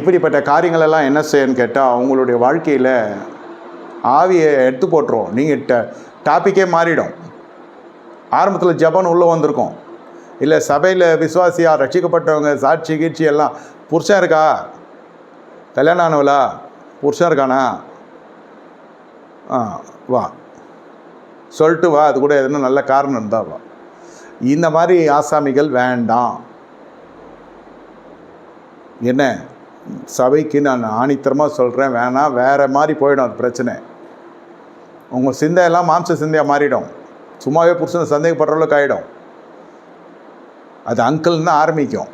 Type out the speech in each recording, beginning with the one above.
இப்படிப்பட்ட காரியங்கள் எல்லாம் என்ன செய்யன்னு கேட்டால் அவங்களுடைய வாழ்க்கையில் ஆவியை எடுத்து போட்டுரும். நீங்கள் ட டாப்பிக்கே மாறிடும். ஆரம்பத்தில் ஜபன் உள்ளே வந்திருக்கோம். இல்லை சபையில் விசுவாசியாக ரட்சிக்கப்பட்டவங்க சாட்சி கீட்சி எல்லாம் புருஷன் இருக்கா? கல்யாணம் ஆனவளா? புருஷன் இருக்கானா? ஆ வா. சொல்லிட்டு வா அது கூட எதுனா நல்ல காரணம் இருந்தால் வா. இந்த மாதிரி ஆசாமிகள் வேண்டாம். என்ன? சபைக்கு நான் ஆணித்தரமாக சொல்கிறேன் வேணாம் வேறு மாதிரி போயிடும் அது பிரச்சனை. உங்கள் சிந்தையெல்லாம் மாம்ச சிந்தையாக மாறிடும். சும்மாவே புருஷனை சந்தேகப்படுற அளவுக்கு ஆகிடும் அது அங்கிள்னு தான் ஆரம்பிக்கும்.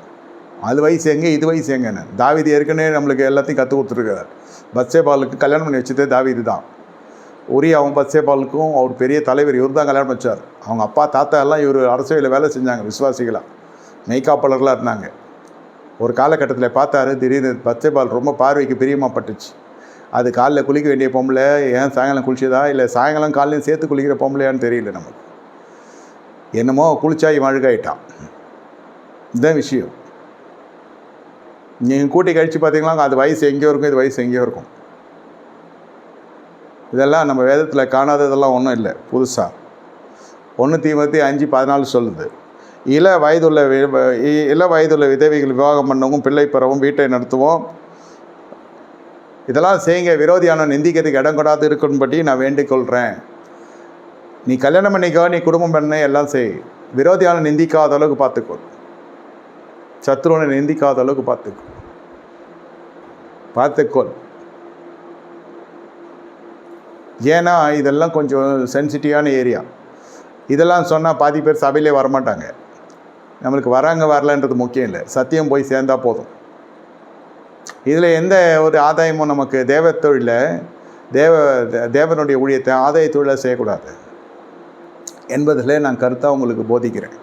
அது வயசு எங்கே இது வயசு எங்கன்னு. தாவிதி ஏற்கனவே நம்மளுக்கு எல்லாத்தையும் கற்றுக் கொடுத்துருக்காரு. பத்சே பாலுக்கு கல்யாணம் பண்ணி வச்சதே தாவிது தான். அவன் பத்சே பாலுக்கும் அவர் பெரிய தலைவர் இவர் தான் கல்யாணம் வச்சார். அவங்க அப்பா தாத்தா எல்லாம் இவர் அரசியலில் வேலை செஞ்சாங்க விசுவாசிகளாக மெய்காப்பாளர்களாக இருந்தாங்க. ஒரு காலகட்டத்தில் பார்த்தாரு திடீர்னு பச்சை பால் ரொம்ப பார்வைக்கு பிரியமாக பட்டுச்சு அது காலைல குளிக்க வேண்டிய பொம்பளை ஏன் சாயங்காலம் குளிச்சதா? இல்லை சாயங்காலம் காலையும் சேர்த்து குளிக்கிற பொம்பளையான்னு தெரியல நமக்கு. என்னமோ குளிச்சா இவன் அழுகாயிட்டான் இதுதான் விஷயம். நீங்கள் கூட்டி கழித்து பார்த்தீங்களா? அது வயசு எங்கேயோ இருக்கும் இது வயசு எங்கேயோ இருக்கும். இதெல்லாம் நம்ம வேதத்தில் காணாததெல்லாம் ஒன்றும் இல்லை புதுசாக ஒன்று தீமத்தி அஞ்சு பதினாலு சொல்லுது. இள வயதுள்ள இ- இள வயதுள்ள விதவைகள் விவாகம் பண்ணவும் பிள்ளை பெறவும் வீட்டை நடத்துவோம். இதெல்லாம் செய்யுங்க. விரோதியான நிந்திக்கிறதுக்கு இடம் கொடாது இருக்கும்படி நான் வேண்டிக் கொள்கிறேன் நீ கல்யாணம் பண்ணிக்கோ நீ குடும்பம் பண்ண எல்லாம் செய். விரோதியான நிந்திக்காத அளவுக்கு பார்த்துக்கோ. சத்ருவனை நிந்திக்காத அளவுக்கு பார்த்துக்கோ. பார்த்துக்கோள் ஏன்னா இதெல்லாம் கொஞ்சம் சென்சிட்டிவான ஏரியா இதெல்லாம் சொன்னால் பாதி பேர் சபையிலே வரமாட்டாங்க. நம்மளுக்கு வராங்க வரலன்றது முக்கியம் இல்லை. சத்தியம் போய் சேர்ந்தா போதும். இதில் எந்த ஒரு ஆதாயமும் நமக்கு தேவ தொழிலை தேவ தேவனுடைய ஊழியத்தை ஆதாய தொழிலை செய்யக்கூடாது. என்பதில் நான் கருத்தாக உங்களுக்கு போதிக்கிறேன்.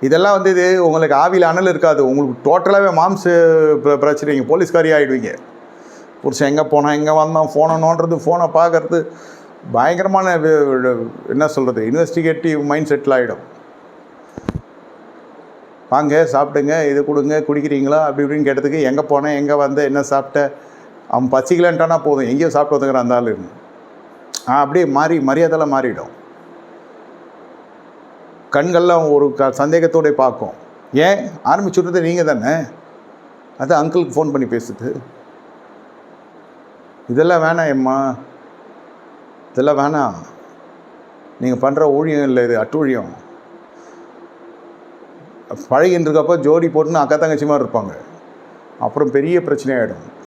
இதெல்லாம் வந்து இது உங்களுக்கு ஆவியில் அனல் இருக்காது. உங்களுக்கு டோட்டலாகவே மாம்ச பிர- பிரச்சனைங்க. போலீஸ்காரி ஆகிடுவீங்க புருஷன் எங்கே போனால் எங்கே வந்தான் ஃபோனை நோண்டுறது ஃபோனை பார்க்குறது பயங்கரமான என்ன சொல்கிறது இன்வெஸ்டிகேட்டிவ் மைண்ட் செட்டில் ஆகிடும் வாங்க சாப்பிடுங்க இது கொடுங்க குடிக்கிறீங்களா? அப்படி இப்படின்னு கேட்டதுக்கு எங்கே போனேன் எங்கே வந்தேன் என்ன சாப்பிட்ட? அவன் பசிக்கலன்ட்டானா போதும். எங்கேயோ சாப்பிட்டு வந்துக்கிறான் அந்த ஆள். ஆ அப்படியே மாறி மரியாதைலாம் மாறிடும். கண்கள்லாம் ஒரு க சந்தேகத்தோடய பார்க்கும். ஏன்? ஆரம்பிச்சுடுறது நீங்கள் தானே? அது அங்கிளுக்கு ஃபோன் பண்ணி பேசுது. இதெல்லாம் வேணாம் எம்மா. இதெல்லாம் வேணாம். நீங்கள் பண்ணுற ஊழியம் இல்லை இது அட்டூழியம். பழகின்னு இருக்கப்போ ஜோடி போட்டுன்னு அக்கா தங்கச்சி மாதிரி இருப்பாங்க. அப்புறம் பெரிய பிரச்சனையாயிடும்.